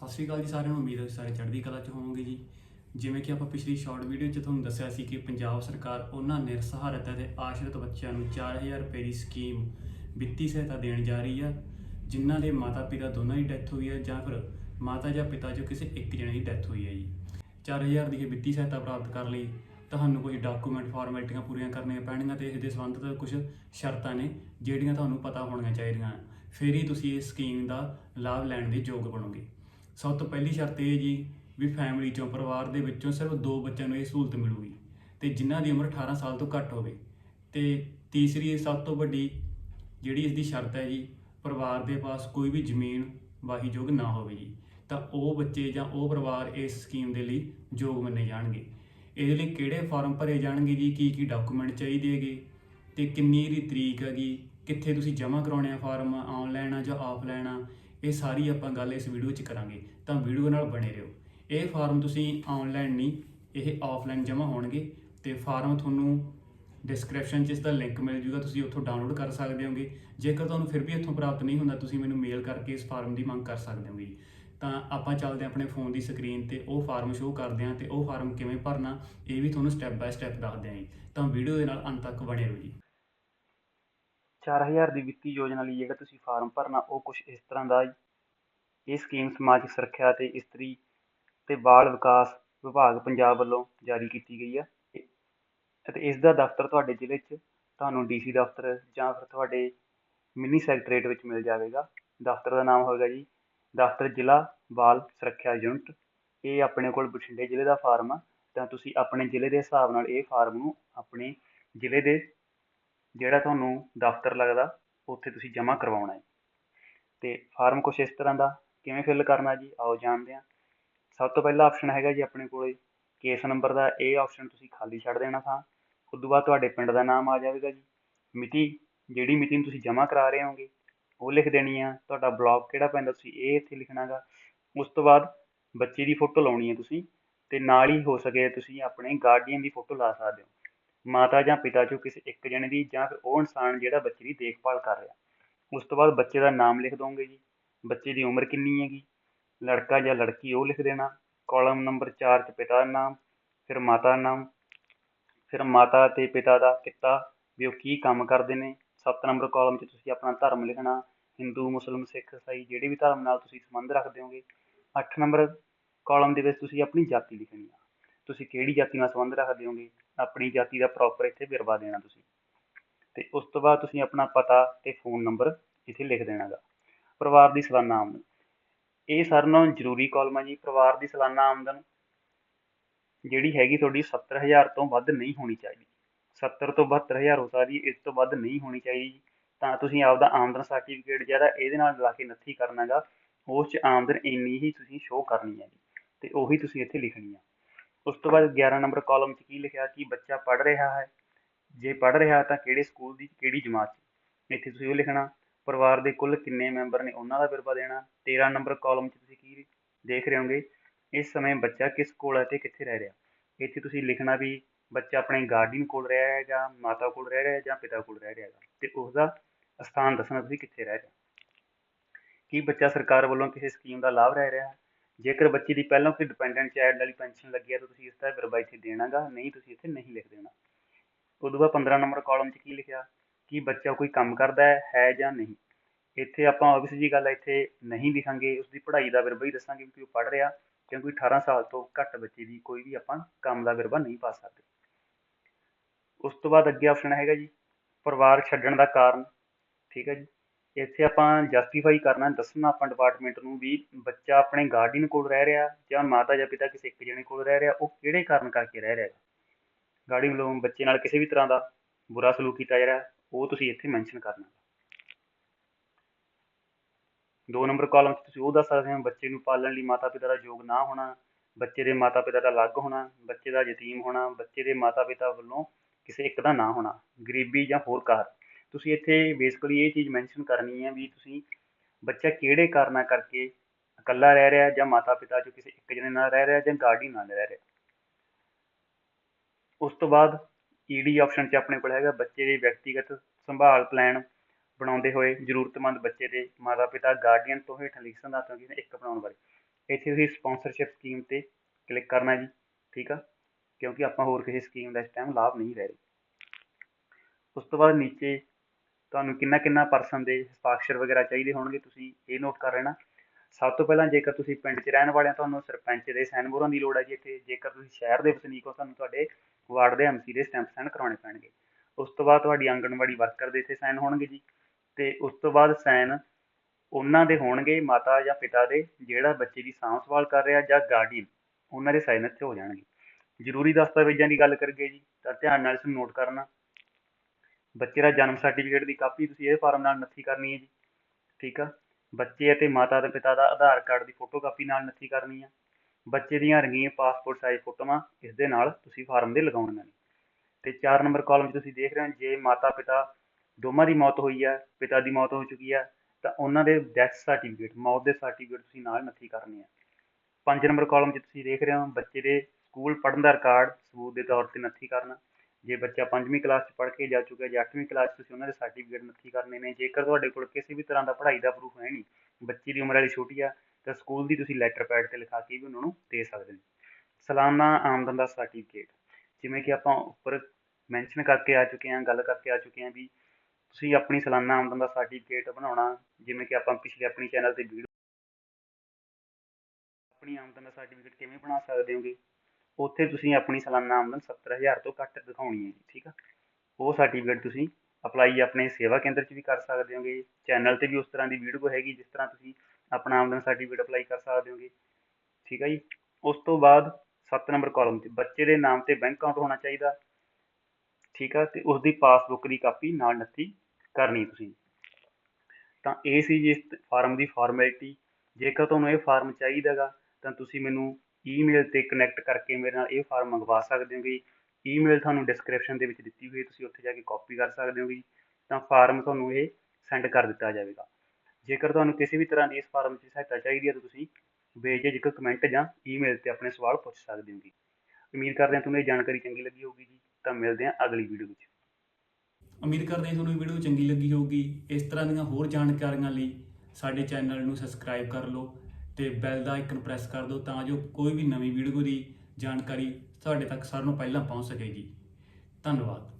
ਸਤਿ ਸ਼੍ਰੀ ਅਕਾਲ ਜੀ ਸਾਰਿਆਂ ਨੂੰ, ਉਮੀਦ ਹੈ ਸਾਰੇ ਚੜ੍ਹਦੀ ਕਲਾ 'ਚ ਹੋਵੋਗੇ ਜੀ। ਜਿਵੇਂ ਕਿ ਆਪਾਂ ਪਿਛਲੀ ਸ਼ਾਰਟ ਵੀਡੀਓ 'ਚ ਤੁਹਾਨੂੰ ਦੱਸਿਆ ਸੀ ਕਿ ਪੰਜਾਬ ਸਰਕਾਰ ਉਹਨਾਂ ਨਿਰਸਹਾਰਤ ਅਤੇ ਆਸ਼ਰਿਤ ਬੱਚਿਆਂ ਨੂੰ 4000 ਰੁਪਏ ਦੀ ਸਕੀਮ ਵਿੱਤੀ ਸਹਾਇਤਾ ਦੇਣ ਜਾ ਰਹੀ ਆ, ਜਿਨ੍ਹਾਂ ਦੇ ਮਾਤਾ-ਪਿਤਾ ਦੋਨਾਂ ਦੀ ਡੈਥ ਹੋਈ ਹੈ ਜਾਂ ਫਿਰ ਮਾਤਾ ਜਾਂ ਪਿਤਾ ਚੋਂ ਕਿਸੇ ਇੱਕ ਜਣੇ ਦੀ ਡੈਥ ਹੋਈ ਹੈ ਜੀ। 4000 ਦੀ ਇਹ ਵਿੱਤੀ ਸਹਾਇਤਾ ਪ੍ਰਾਪਤ ਕਰਨ ਲਈ, ਤੁਹਾਨੂੰ ਕੁਝ ਡਾਕੂਮੈਂਟ ਫਾਰਮੈਲਿਟੀਆਂ ਪੂਰੀਆਂ ਕਰਨੀਆਂ ਪੈਣਗੀਆਂ ਤੇ ਇਸ ਦੇ ਸੰਬੰਧਿਤ ਕੁਝ ਸ਼ਰਤਾਂ ਨੇ, ਜਿਹੜੀਆਂ ਤੁਹਾਨੂੰ ਪਤਾ ਹੋਣੀਆਂ ਚਾਹੀਦੀਆਂ। ਫਿਰ ਹੀ ਤੁਸੀਂ ਇਸ ਸਕੀਮ ਦਾ ਲਾਭ ਲੈਣ ਦੇ ਯੋਗ ਬਣੋਗੇ। ਸਭ ਤੋਂ ਪਹਿਲੀ ਸ਼ਰਤ ਇਹ ਜੀ ਵੀ ਫੈਮਿਲੀ ਚੋਂ, ਪਰਿਵਾਰ ਦੇ ਵਿੱਚੋਂ ਸਿਰਫ ਦੋ ਬੱਚਿਆਂ ਨੂੰ ਇਹ ਸਹੂਲਤ ਮਿਲੂਗੀ ਤੇ ਜਿਨ੍ਹਾਂ ਦੀ ਉਮਰ 18 ਸਾਲ ਤੋਂ ਘੱਟ ਹੋਵੇ। ਤੇ ਤੀਸਰੀ ਸਭ ਤੋਂ ਵੱਡੀ ਜਿਹੜੀ ਇਸ ਦੀ ਸ਼ਰਤ ਹੈ ਜੀ, ਪਰਿਵਾਰ ਦੇ ਪਾਸ ਕੋਈ ਵੀ ਜ਼ਮੀਨ ਵਾਹੀਯੋਗ ਨਾ ਹੋਵੇ ਜੀ। ਤਾਂ ਉਹ ਬੱਚੇ ਜਾਂ ਉਹ ਪਰਿਵਾਰ ਇਸ ਸਕੀਮ ਦੇ ਲਈ ਯੋਗ ਮੰਨੇ ਜਾਣਗੇ। ਇਹਦੇ ਲਈ ਕਿਹੜੇ ਫਾਰਮ ਭਰੇ ਜਾਣਗੇ ਜੀ? ਕੀ ਕੀ ਡਾਕੂਮੈਂਟ ਚਾਹੀਦੇ ਹੈਗੇ? ਤੇ ਕਿੰਨੀ ਦੀ ਤਰੀਕ ਹੈਗੀ? ਕਿੱਥੇ ਤੁਸੀਂ ਜਮ੍ਹਾਂ ਕਰਾਉਣੇ ਆ ਫਾਰਮ ਆਨਲਾਈਨ ਆ ਜਾਂ ਆਫਲਾਈਨ ਆ? ਇਹ ਸਾਰੀ ਆਪਾਂ ਗੱਲ ਇਸ ਵੀਡੀਓ 'ਚ ਕਰਾਂਗੇ। ਤਾਂ ਵੀਡੀਓ ਨਾਲ ਬਣੇ ਰਹੋ। ਇਹ ਫਾਰਮ ਤੁਸੀਂ ਆਨਲਾਈਨ ਨਹੀਂ, ਇਹ ਆਫਲਾਈਨ ਜਮ੍ਹਾਂ ਹੋਣਗੇ ਤੇ ਫਾਰਮ ਤੁਹਾਨੂੰ ਡਿਸਕ੍ਰਿਪਸ਼ਨ 'ਚ ਇਸ ਦਾ ਲਿੰਕ ਮਿਲ ਜੂਗਾ, ਤੁਸੀਂ ਉੱਥੋਂ ਡਾਊਨਲੋਡ ਕਰ ਸਕਦੇ ਹੋਗੇ। ਜੇਕਰ ਤੁਹਾਨੂੰ ਫਿਰ ਵੀ ਇੱਥੋਂ ਪ੍ਰਾਪਤ ਨਹੀਂ ਹੁੰਦਾ, ਤੁਸੀਂ ਮੈਨੂੰ ਮੇਲ ਕਰਕੇ ਇਸ ਫਾਰਮ ਦੀ ਮੰਗ ਕਰ ਸਕਦੇ ਹੋ ਜੀ। ਤਾਂ ਆਪਾਂ ਚੱਲਦੇ ਹਾਂ ਆਪਣੇ ਫੋਨ ਦੀ ਸਕਰੀਨ ਤੇ, ਉਹ ਫਾਰਮ ਸ਼ੋਅ ਕਰਦੇ ਹਾਂ ਤੇ ਉਹ ਫਾਰਮ ਕਿਵੇਂ ਭਰਨਾ, ਇਹ ਵੀ ਤੁਹਾਨੂੰ ਸਟੈਪ ਬਾਏ ਸਟੈਪ ਦੱਸਦੇ ਹਾਂ ਜੀ। ਤਾਂ ਵੀਡੀਓ ਦੇ ਨਾਲ ਅੰਤ ਤੱਕ ਬਣੇ ਰਹੋ ਜੀ। ਚਾਰ ਹਜ਼ਾਰ ਦੀ ਵਿੱਤੀ ਯੋਜਨਾ ਲਈ ਜਿਹੜਾ ਤੁਸੀਂ ਫਾਰਮ ਭਰਨਾ, ਉਹ ਕੁਝ ਇਸ ਤਰ੍ਹਾਂ ਦਾ ਇਹ ਸਕੀਮ ਸਮਾਜਿਕ ਸੁਰੱਖਿਆ ਅਤੇ ਇਸਤਰੀ ਅਤੇ ਬਾਲ ਵਿਕਾਸ ਵਿਭਾਗ ਪੰਜਾਬ ਵੱਲੋਂ ਜਾਰੀ ਕੀਤੀ ਗਈ ਆ। ਅਤੇ ਇਸ ਦਾ ਦਫ਼ਤਰ ਤੁਹਾਡੇ ਜ਼ਿਲ੍ਹੇ 'ਚ ਤੁਹਾਨੂੰ ਡੀਸੀ ਦਫ਼ਤਰ ਜਾਂ ਫਿਰ ਤੁਹਾਡੇ ਮਿੰਨੀ ਸੈਕਟਰੀਏਟ ਵਿੱਚ ਮਿਲ ਜਾਵੇਗਾ। ਦਫ਼ਤਰ ਦਾ ਨਾਮ ਹੋਵੇਗਾ ਜੀ, ਦਫ਼ਤਰ ਜ਼ਿਲ੍ਹਾ ਬਾਲ ਸੁਰੱਖਿਆ ਯੂਨਿਟ। ਇਹ ਆਪਣੇ ਕੋਲ ਬਠਿੰਡੇ ਜ਼ਿਲ੍ਹੇ ਦਾ ਫਾਰਮ ਆ। ਤਾਂ ਤੁਸੀਂ ਆਪਣੇ ਜ਼ਿਲ੍ਹੇ ਦੇ ਹਿਸਾਬ ਨਾਲ ਇਹ ਫਾਰਮ ਨੂੰ ਆਪਣੇ ਜ਼ਿਲ੍ਹੇ ਦੇ ਜਿਹੜਾ ਤੁਹਾਨੂੰ ਦਫ਼ਤਰ ਲੱਗਦਾ, ਉੱਥੇ ਤੁਸੀਂ ਜਮ੍ਹਾਂ ਕਰਵਾਉਣਾ ਹੈ। ਅਤੇ ਫਾਰਮ ਕੁਛ ਇਸ ਤਰ੍ਹਾਂ ਦਾ ਕਿਵੇਂ ਫਿਲ ਕਰਨਾ ਜੀ, ਆਓ ਜਾਣਦੇ ਹਾਂ। ਸਭ ਤੋਂ ਪਹਿਲਾ ਆਪਸ਼ਨ ਹੈਗਾ ਜੀ ਆਪਣੇ ਕੋਲ ਕੇਸ ਨੰਬਰ ਦਾ, ਇਹ ਆਪਸ਼ਨ ਤੁਸੀਂ ਖਾਲੀ ਛੱਡ ਦੇਣਾ ਥਾਂ। ਉਸ ਤੋਂ ਬਾਅਦ ਤੁਹਾਡੇ ਪਿੰਡ ਦਾ ਨਾਮ ਆ ਜਾਵੇਗਾ ਜੀ। ਮਿਤੀ, ਜਿਹੜੀ ਮਿਤੀ ਨੂੰ ਤੁਸੀਂ ਜਮ੍ਹਾਂ ਕਰਾ ਰਹੇ ਹੋਗੇ ਉਹ ਲਿਖ ਦੇਣੀ ਆ। ਤੁਹਾਡਾ ਬਲਾਕ ਕਿਹੜਾ ਪੈਂਦਾ ਤੁਸੀਂ ਇਹ ਇੱਥੇ ਲਿਖਣਾ ਗਾ। ਉਸ ਤੋਂ ਬਾਅਦ ਬੱਚੇ ਦੀ ਫੋਟੋ ਲਾਉਣੀ ਹੈ ਤੁਸੀਂ ਅਤੇ ਨਾਲ ਹੀ ਹੋ ਸਕੇ ਤੁਸੀਂ ਆਪਣੇ ਗਾਰਡੀਅਨ ਦੀ ਫੋਟੋ ਲਾ ਸਕਦੇ ਹੋ। ਮਾਤਾ ਜਾਂ ਪਿਤਾ ਚੋਂ ਕਿਸੇ ਇੱਕ ਜਣੇ ਦੀ ਜਾਂ ਫਿਰ ਉਹ ਇਨਸਾਨ ਜਿਹੜਾ ਬੱਚੇ ਦੀ ਦੇਖਭਾਲ ਕਰ ਰਿਹਾ। ਉਸ ਤੋਂ ਬਾਅਦ ਬੱਚੇ ਦਾ ਨਾਮ ਲਿਖ ਦੋਗੇ ਜੀ। ਬੱਚੇ ਦੀ ਉਮਰ ਕਿੰਨੀ ਹੈਗੀ? ਲੜਕਾ ਜਾਂ ਲੜਕੀ ਉਹ ਲਿਖ ਦੇਣਾ। ਕਾਲਮ ਨੰਬਰ 4 'ਚ ਪਿਤਾ ਦਾ ਨਾਮ, ਫਿਰ ਮਾਤਾ ਦਾ ਨਾਮ, ਫਿਰ ਮਾਤਾ ਤੇ ਪਿਤਾ ਦਾ ਕਿੱਤਾ, ਵੀ ਉਹ ਕੀ ਕੰਮ ਕਰਦੇ ਨੇ। 7 ਨੰਬਰ ਕਾਲਮ 'ਚ ਤੁਸੀਂ ਆਪਣਾ ਧਰਮ ਲਿਖਣਾ। ਹਿੰਦੂ, ਮੁਸਲਿਮ, ਸਿੱਖ ਈਸਾਈ ਜਿਹੜੇ ਵੀ ਧਰਮ ਨਾਲ ਤੁਸੀਂ ਸੰਬੰਧ ਰੱਖਦੇ ਹੋਗੇ। 8 ਨੰਬਰ ਕਾਲਮ ਦੇ ਵਿੱਚ ਤੁਸੀਂ ਆਪਣੀ ਜਾਤੀ ਲਿਖਣੀ ਆ। ਤੁਸੀਂ ਕਿਹੜੀ ਜਾਤੀ ਨਾਲ ਸੰਬੰਧ ਰੱਖਦੇ ਹੋਗੇ, ਆਪਣੀ ਜਾਤੀ ਦਾ ਪ੍ਰੋਪਰ ਇੱਥੇ ਵਿਰਵਾ ਦੇਣਾ ਤੁਸੀਂ। ਤੇ ਉਸ ਤੋਂ ਬਾਅਦ ਤੁਸੀਂ ਆਪਣਾ ਪਤਾ ਤੇ ਫੋਨ ਨੰਬਰ ਇੱਥੇ ਲਿਖ ਦੇਣਾ ਗਾ ਪਰਿਵਾਰ ਦੀ ਸਾਲਾਨਾ ਆਮਦਨ। ਇਹ ਸਾਰਿਆਂ ਨਾਲੋਂ ਜ਼ਰੂਰੀ ਕਾਲਮ ਆ ਜੀ, ਪਰਿਵਾਰ ਦੀ ਸਾਲਾਨਾ ਆਮਦਨ ਜਿਹੜੀ ਹੈਗੀ ਤੁਹਾਡੀ 70000 ਤੋਂ ਵੱਧ ਨਹੀਂ ਹੋਣੀ ਚਾਹੀਦੀ। 70 ਤੋਂ 72000 ਹੋ ਸਕਦੀ ਇਸ ਤੋਂ ਵੱਧ ਨਹੀਂ ਹੋਣੀ ਚਾਹੀਦੀ ਤਾਂ ਤੁਸੀਂ ਆਪਦਾ ਆਮਦਨ ਸਰਟੀਫਿਕੇਟ ਜਿਹੜਾ ਇਹਦੇ ਨਾਲ ਲਾ ਕੇ ਨੱਥੀ ਕਰਨਾਗਾ, ਉਸ 'ਚ ਆਮਦਨ ਇੰਨੀ ਹੀ ਤੁਸੀਂ ਸ਼ੋਅ ਕਰਨੀ ਹੈ ਜੀ। ਤੇ ਉਹੀ ਤੁਸੀਂ ਇੱਥੇ ਲਿਖਣੀ ਆ। ਉਸ ਤੋਂ ਬਾਅਦ 11 ਨੰਬਰ ਕਾਲਮ 'ਚ ਕੀ ਲਿਖਿਆ ਕਿ ਬੱਚਾ ਪੜ੍ਹ ਰਿਹਾ ਹੈ। ਜੇ ਪੜ੍ਹ ਰਿਹਾ ਤਾਂ ਕਿਹੜੇ ਸਕੂਲ ਦੀ ਕਿਹੜੀ ਜਮਾਤ 'ਚ? ਇੱਥੇ ਤੁਸੀਂ ਉਹ ਲਿਖਣਾ। ਪਰਿਵਾਰ ਦੇ ਕੁੱਲ ਕਿੰਨੇ ਮੈਂਬਰ ਨੇ ਉਹਨਾਂ ਦਾ ਵੇਰਵਾ ਦੇਣਾ। 13 ਨੰਬਰ ਕਾਲਮ 'ਚ ਤੁਸੀਂ ਕੀ ਦੇਖ ਰਹੇ ਹੋਗੇ? ਇਸ ਸਮੇਂ ਬੱਚਾ ਕਿਸ ਕੋਲ ਹੈ ਤੇ ਕਿੱਥੇ ਰਹਿ ਰਿਹਾ? ਇੱਥੇ ਤੁਸੀਂ ਲਿਖਣਾ ਵੀ ਬੱਚਾ ਆਪਣੇ ਗਾਰਡੀਅਨ ਕੋਲ ਰਹਿ ਰਿਹਾ ਹੈ ਜਾਂ ਮਾਤਾ ਕੋਲ ਰਹਿ ਰਿਹਾ ਹੈ ਜਾਂ ਪਿਤਾ ਕੋਲ ਰਹਿ ਰਿਹਾ ਹੈ। ਤੇ ਉਸ ਦਾ ਸਥਾਨ ਦੱਸਣਾ ਤੁਸੀਂ ਕਿੱਥੇ ਰਹਿ ਰਿਹਾ ਕੀ ਬੱਚਾ ਸਰਕਾਰ ਵੱਲੋਂ ਕਿਸੇ ਸਕੀਮ ਦਾ ਲਾਭ ਲੈ ਰਿਹਾ ਹੈ? ਜੇਕਰ ਬੱਚੇ ਦੀ ਪਹਿਲਾਂ ਕੋਈ ਡਿਪੈਂਡੈਂਟ ਚਾਈਲਡ ਵਾਲੀ ਪੈਨਸ਼ਨ ਲੱਗੀ ਹੈ ਤਾਂ ਤੁਸੀਂ ਇਸ ਦਾ ਵੇਰਵਾ ਇੱਥੇ ਦੇਣਾਗਾ, ਨਹੀਂ ਤੁਸੀਂ ਇੱਥੇ ਨਹੀਂ ਲਿਖ ਦੇਣਾ। ਉਦੋਂ ਬਾਅਦ 15 ਨੰਬਰ ਕਾਲਮ 'ਚ ਕੀ ਲਿਖਿਆ? ਕਿ ਬੱਚਾ ਕੋਈ ਕੰਮ ਕਰਦਾ ਹੈ ਹੈ ਜਾਂ ਨਹੀਂ। ਇੱਥੇ ਆਪਾਂ ਆਬਵੀਅਸ ਜੀ ਗੱਲ ਹੈ ਇੱਥੇ ਨਹੀਂ ਲਿਖਾਂਗੇ ਉਸ ਦੀ ਪੜ੍ਹਾਈ ਦਾ ਵੇਰਵਾ ਹੀ ਦੱਸਾਂਗੇ ਕਿ ਉਹ ਪੜ੍ਹ ਰਿਹਾ, ਕਿਉਂਕਿ 18 ਸਾਲ ਤੋਂ ਘੱਟ ਬੱਚੇ ਦੀ ਕੋਈ ਵੀ ਆਪਾਂ ਕੰਮ ਦਾ ਵੇਰਵਾ ਨਹੀਂ ਪਾ ਸਕਦੇ। ਉਸ ਤੋਂ ਬਾਅਦ ਅੱਗੇ ਆਪਸ਼ਨ ਹੈਗਾ ਜੀ, ਪਰਿਵਾਰ ਛੱਡਣ ਦਾ ਕਾਰਨ, ਠੀਕ ਹੈ ਜੀ। ਇੱਥੇ ਆਪਾਂ ਜਸਟੀਫਾਈ ਕਰਨਾ, ਦੱਸਣਾ ਆਪਾਂ ਡਿਪਾਰਟਮੈਂਟ ਨੂੰ ਵੀ ਬੱਚਾ ਆਪਣੇ ਗਾਰਡੀਅਨ ਕੋਲ ਰਹਿ ਰਿਹਾ ਜਾਂ ਮਾਤਾ ਜਾਂ ਪਿਤਾ ਕਿਸੇ ਇੱਕ ਜਣੇ ਕੋਲ ਰਹਿ ਰਿਹਾ, ਉਹ ਕਿਹੜੇ ਕਾਰਨ ਕਰਕੇ ਰਹਿ ਰਿਹਾ? ਹੈ ਗਾਰਡੀਅਨ ਵੱਲੋਂ ਬੱਚੇ ਨਾਲ ਕਿਸੇ ਵੀ ਤਰ੍ਹਾਂ ਦਾ ਬੁਰਾ ਸਲੂਕ ਕੀਤਾ ਜਾ ਰਿਹਾ, ਉਹ ਤੁਸੀਂ ਇੱਥੇ ਮੈਂਸ਼ਨ ਕਰਨਾ। ਦੋ ਨੰਬਰ ਕਾਲਮ 'ਚ ਤੁਸੀਂ ਉਹ ਦੱਸ ਸਕਦੇ ਹੋ, ਬੱਚੇ ਨੂੰ ਪਾਲਣ ਲਈ ਮਾਤਾ ਪਿਤਾ ਦਾ ਯੋਗ ਨਾ ਹੋਣਾ, ਬੱਚੇ ਦੇ ਮਾਤਾ ਪਿਤਾ ਦਾ ਅਲੱਗ ਹੋਣਾ, ਬੱਚੇ ਦਾ ਯਤੀਮ ਹੋਣਾ, ਬੱਚੇ ਦੇ ਮਾਤਾ ਪਿਤਾ ਵੱਲੋਂ ਕਿਸੇ ਇੱਕ ਦਾ ਨਾ ਹੋਣਾ, ਗਰੀਬੀ ਜਾਂ ਹੋਰ ਕਾਰਨ। ਤੁਸੀਂ ਇੱਥੇ ਬੇਸਿਕਲੀ ਇਹ ਚੀਜ਼ ਮੈਂਸ਼ਨ ਕਰਨੀ ਹੈ ਵੀ ਤੁਸੀਂ ਬੱਚਾ ਕਿਹੜੇ ਕਾਰਨਾਂ ਕਰਕੇ ਇਕੱਲਾ ਰਹਿ ਰਿਹਾ ਜਾਂ ਮਾਤਾ ਪਿਤਾ ਚੋਂ ਕਿਸੇ ਇੱਕ ਜਣੇ ਨਾਲ ਰਹਿ ਰਿਹਾ ਜਾਂ ਗਾਰਡੀਅਨ ਨਾਲ ਰਹਿ ਰਿਹਾ? ਉਸ ਤੋਂ ਬਾਅਦ ਈਡੀ ਆਪਸ਼ਨ 'ਚ ਆਪਣੇ ਕੋਲ ਹੈਗਾ ਬੱਚੇ ਦੇ ਵਿਅਕਤੀਗਤ ਸੰਭਾਲ ਪਲਾਨ ਬਣਾਉਂਦੇ ਹੋਏ ਜ਼ਰੂਰਤਮੰਦ ਬੱਚੇ ਦੇ ਮਾਤਾ ਪਿਤਾ ਗਾਰਡੀਅਨ ਤੋਂ ਹੇਠਾਂ ਲਿਖ ਸੰਦਾਤਾਂ ਕਿਸੇ ਇੱਕ ਬਣਾਉਣ ਬਾਰੇ। ਇੱਥੇ ਤੁਸੀਂ ਸਪਾਂਸਰਸ਼ਿਪ ਸਕੀਮ ਤੇ ਕਲਿੱਕ ਕਰਨਾ ਜੀ, ਠੀਕ ਆ? ਕਿਉਂਕਿ ਆਪਾਂ ਹੋਰ ਕਿਸੇ ਸਕੀਮ ਦਾ ਇਸ ਟਾਈਮ ਲਾਭ ਨਹੀਂ ਲੈ ਰਹੇ। ਉਸ ਤੋਂ ਬਾਅਦ ਨੀਚੇ ਤੁਹਾਨੂੰ ਕਿੰਨਾ ਕਿੰਨਾ ਪਰਸਨ ਦੇ ਹਸਤਾਖਰ ਵਗੈਰਾ ਚਾਹੀਦੇ ਹੋਣਗੇ, ਤੁਸੀਂ ਇਹ ਨੋਟ ਕਰ ਲੈਣਾ। ਸਭ ਤੋਂ ਪਹਿਲਾਂ ਜੇਕਰ ਤੁਸੀਂ ਪਿੰਡ 'ਚ ਰਹਿਣ ਵਾਲੇ ਹੋ ਤੁਹਾਨੂੰ ਸਰਪੰਚ ਦੇ ਸਾਈਨ ਮੋਹਰਾਂ ਦੀ ਲੋੜ ਹੈ ਜੀ, ਇੱਥੇ ਜੇਕਰ ਤੁਸੀਂ ਸ਼ਹਿਰ ਦੇ ਵਸਨੀਕ ਹੋ, ਤੁਹਾਨੂੰ ਤੁਹਾਡੇ ਵਾਰਡ ਦੇ ਐਮਸੀ ਦੇ ਸਟੈਂਪ ਸਾਈਨ ਕਰਾਉਣੇ ਪੈਣਗੇ। ਉਸ ਤੋਂ ਬਾਅਦ ਤੁਹਾਡੀ ਆਂਗਣਵਾੜੀ ਵਰਕਰ ਦੇ ਇੱਥੇ ਸਾਈਨ ਹੋਣਗੇ ਜੀ। ਤੇ ਉਸ ਤੋਂ ਬਾਅਦ ਸਾਈਨ ਉਹਨਾਂ ਦੇ ਹੋਣਗੇ, ਮਾਤਾ ਜਾਂ ਪਿਤਾ ਦੇ, ਜਿਹੜਾ ਬੱਚੇ ਦੀ ਸਾਂਭ ਸੰਭਾਲ ਕਰ ਰਿਹਾ ਜਾਂ ਗਾਰਡੀਅਨ ਉਹਨਾਂ ਦੇ ਸਾਈਨ ਇੱਥੇ ਹੋ ਜਾਣਗੇ। ਜ਼ਰੂਰੀ ਦਸਤਾਵੇਜ਼ਾਂ ਦੀ ਗੱਲ ਕਰੀਏ ਜੀ, ਤਾਂ ਧਿਆਨ ਨਾਲ ਇਸ ਨੂੰ ਨੋਟ ਕਰਨਾ। ਬੱਚੇ ਦਾ ਜਨਮ ਸਰਟੀਫਿਕੇਟ ਦੀ ਕਾਪੀ ਤੁਸੀਂ ਇਹ ਫਾਰਮ ਨਾਲ ਨੱਥੀ ਕਰਨੀ ਹੈ ਜੀ, ਠੀਕ ਆ? ਬੱਚੇ ਅਤੇ ਮਾਤਾ ਦੇ ਪਿਤਾ ਦਾ ਆਧਾਰ ਕਾਰਡ ਦੀ ਫੋਟੋ ਕਾਪੀ ਨਾਲ ਨੱਥੀ ਕਰਨੀ ਆ। ਬੱਚੇ ਦੀਆਂ ਰੰਗੀਨ ਪਾਸਪੋਰਟ ਸਾਈਜ਼ ਫੋਟੋਆਂ ਇਸ ਦੇ ਨਾਲ ਤੁਸੀਂ ਫਾਰਮ ਦੇ ਲਗਾਉਣੀਆਂ ਨੇ ਤੇ 4 ਨੰਬਰ ਕਾਲਮ 'ਚ ਤੁਸੀਂ ਦੇਖ ਰਹੇ ਹੋ, ਜੇ ਮਾਤਾ, ਪਿਤਾ ਦੋਵਾਂ ਦੀ ਮੌਤ ਹੋਈ ਹੈ ਪਿਤਾ ਦੀ ਮੌਤ ਹੋ ਚੁੱਕੀ ਹੈ ਤਾਂ ਉਹਨਾਂ ਦੇ ਡੈਥ ਸਰਟੀਫਿਕੇਟ ਮੌਤ ਦੇ ਸਰਟੀਫਿਕੇਟ ਤੁਸੀਂ ਨਾਲ ਨੱਥੀ ਕਰਨੇ ਆ। 5 ਨੰਬਰ ਕਾਲਮ 'ਚ ਤੁਸੀਂ ਦੇਖ ਰਹੇ ਹੋ, ਬੱਚੇ ਦੇ ਸਕੂਲ ਪੜ੍ਹਨ ਦਾ ਰਿਕਾਰਡ ਸਬੂਤ ਦੇ ਤੌਰ ਤੇ ਨੱਥੀ ਕਰਨਾ। ਜੇ ਬੱਚਾ ਪੰਜਵੀਂ ਕਲਾਸ 'ਚ ਪੜ੍ਹ ਕੇ ਜਾ ਚੁੱਕਿਆ ਜਾਂ ਅੱਠਵੀਂ ਕਲਾਸ 'ਚ ਤੁਸੀਂ ਉਹਨਾਂ ਦੇ ਸਰਟੀਫਿਕੇਟ ਨੱਥੀ ਕਰਨੇ ਨੇ, ਜੇਕਰ ਤੁਹਾਡੇ ਕੋਲ ਕਿਸੇ ਵੀ ਤਰ੍ਹਾਂ ਦਾ ਪੜ੍ਹਾਈ ਦਾ ਪ੍ਰੂਫ ਹੈ ਨਹੀਂ, ਬੱਚੇ ਦੀ ਉਮਰ ਵਾਲੀ ਛੋਟੀ ਆ, ਤਾਂ ਸਕੂਲ ਦੀ ਤੁਸੀਂ ਲੈਟਰ ਪੈਡ ਤੇ ਲਿਖਾ ਕੇ ਵੀ ਉਹਨਾਂ ਨੂੰ ਦੇ ਸਕਦੇ ਨੇ। ਸਾਲਾਨਾ ਆਮਦਨ ਦਾ ਸਰਟੀਫਿਕੇਟ ਜਿਵੇਂ ਕਿ ਆਪਾਂ ਉੱਪਰ ਮੈਂਸ਼ਨ ਕਰਕੇ ਆ ਚੁੱਕੇ ਹਾਂ, ਗੱਲ ਕਰਕੇ ਆ ਚੁੱਕੇ ਹਾਂ ਵੀ ਤੁਸੀਂ ਆਪਣੀ ਸਾਲਾਨਾ ਆਮਦਨ ਦਾ ਸਰਟੀਫਿਕੇਟ ਬਣਾਉਣਾ, ਜਿਵੇਂ ਕਿ ਆਪਾਂ ਪਿਛਲੇ ਆਪਣੀ ਚੈਨਲ ਤੇ ਵੀਡੀਓ ਆਪਣੀ ਆਮਦਨ ਦਾ ਸਰਟੀਫਿਕੇਟ ਕਿਵੇਂ ਬਣਾ ਸਕਦੇ ਹੋਗੇ? ਉੱਥੇ ਤੁਸੀਂ ਆਪਣੀ ਸਾਲਾਨਾ ਆਮਦਨ ਸੱਤਰ ਹਜ਼ਾਰ ਤੋਂ ਘੱਟ ਦਿਖਾਉਣੀ ਹੈ ਜੀ, ਠੀਕ ਆ? ਉਹ ਸਰਟੀਫਿਕੇਟ ਤੁਸੀਂ ਅਪਲਾਈ ਆਪਣੇ ਸੇਵਾ ਕੇਂਦਰ 'ਚ ਵੀ ਕਰ ਸਕਦੇ ਹੋਗੇ ਚੈਨਲ ਤੇ ਵੀ ਉਸ ਤਰ੍ਹਾਂ ਦੀ ਵੀਡੀਓ ਹੈਗੀ, ਜਿਸ ਤਰ੍ਹਾਂ ਤੁਸੀਂ ਆਪਣਾ ਆਮਦਨ ਸਰਟੀਫਿਕੇਟ ਅਪਲਾਈ ਕਰ ਸਕਦੇ ਹੋਗੇ, ਠੀਕ ਆ ਜੀ? ਉਸ ਤੋਂ ਬਾਅਦ ਸੱਤ ਨੰਬਰ ਕਾਲਮ 'ਤੇ ਬੱਚੇ ਦੇ ਨਾਮ ਤੇ ਬੈਂਕ ਅਕਾਊਂਟ ਹੋਣਾ ਚਾਹੀਦਾ, ਠੀਕ ਆ? ਤੇ ਉਸ ਦੀ ਪਾਸਬੁੱਕ ਦੀ ਕਾਪੀ ਨਾਲ ਨੱਥੀ ਕਰਨੀ ਤੁਸੀਂ। ਤਾਂ ਇਹ ਸੀ ਜੀ ਇਸ ਫਾਰਮ ਦੀ ਫਾਰਮੈਲਿਟੀ ਜੇਕਰ ਤੁਹਾਨੂੰ ਇਹ ਫਾਰਮ ਚਾਹੀਦਾ ਗਾ, ਤਾਂ ਤੁਸੀਂ ਮੈਨੂੰ ਈਮੇਲ ਤੇ ਕਨੈਕਟ ਕਰਕੇ ਮੇਰੇ ਨਾਲ ਇਹ ਫਾਰਮ ਮੰਗਵਾ ਸਕਦੇ ਹੋ ਜੀ। ਈਮੇਲ ਤੁਹਾਨੂੰ ਡਿਸਕ੍ਰਿਪਸ਼ਨ ਦੇ ਵਿੱਚ ਦਿੱਤੀ ਹੋਈ ਤੁਸੀਂ ਉੱਥੇ ਜਾ ਕੇ ਕਾਪੀ ਕਰ ਸਕਦੇ ਹੋਗੇ ਤਾਂ ਫਾਰਮ ਤੁਹਾਨੂੰ ਇਹ ਸੈਂਡ ਕਰ ਦਿੱਤਾ ਜਾਵੇਗਾ। ਜੇਕਰ ਤੁਹਾਨੂੰ ਕਿਸੇ ਵੀ ਤਰ੍ਹਾਂ ਦੀ ਇਸ ਫਾਰਮ 'ਚ ਸਹਾਇਤਾ ਚਾਹੀਦੀ ਹੈ ਤਾਂ ਤੁਸੀਂ ਬੇਝਿਜਕ ਕਮੈਂਟ ਜਾਂ ਈਮੇਲ ਤੇ ਆਪਣੇ ਸਵਾਲ ਪੁੱਛ ਸਕਦੇ ਹੋਗੇ ਉਮੀਦ ਕਰਦੇ ਹਾਂ ਤੁਹਾਨੂੰ ਇਹ ਜਾਣਕਾਰੀ ਚੰਗੀ ਲੱਗੀ ਹੋਊਗੀ ਜੀ। ਤਾਂ ਮਿਲਦੇ ਹਾਂ ਅਗਲੀ ਵੀਡੀਓ ਵਿੱਚ। ਉਮੀਦ ਕਰਦੇ ਹਾਂ ਤੁਹਾਨੂੰ ਇਹ ਵੀਡੀਓ ਚੰਗੀ ਲੱਗੀ ਹੋਊਗੀ। ਇਸ ਤਰ੍ਹਾਂ ਦੀਆਂ ਹੋਰ ਜਾਣਕਾਰੀਆਂ ਲਈ ਸਾਡੇ ਚੈਨਲ ਨੂੰ ਸਬਸਕ੍ਰਾਈਬ ਕਰ ਲਓ। ਤੇ ਬੈਲ ਦਾ ਆਈਕਨ ਪ੍ਰੈਸ ਕਰ ਦਿਓ ਤਾਂ ਜੋ ਕੋਈ ਵੀ ਨਵੀਂ ਵੀਡੀਓ ਦੀ ਜਾਣਕਾਰੀ ਤੁਹਾਡੇ ਤੱਕ ਸਾਰਿਆਂ ਨੂੰ ਪਹਿਲਾਂ ਪਹੁੰਚ ਸਕੇ ਜੀ। ਧੰਨਵਾਦ।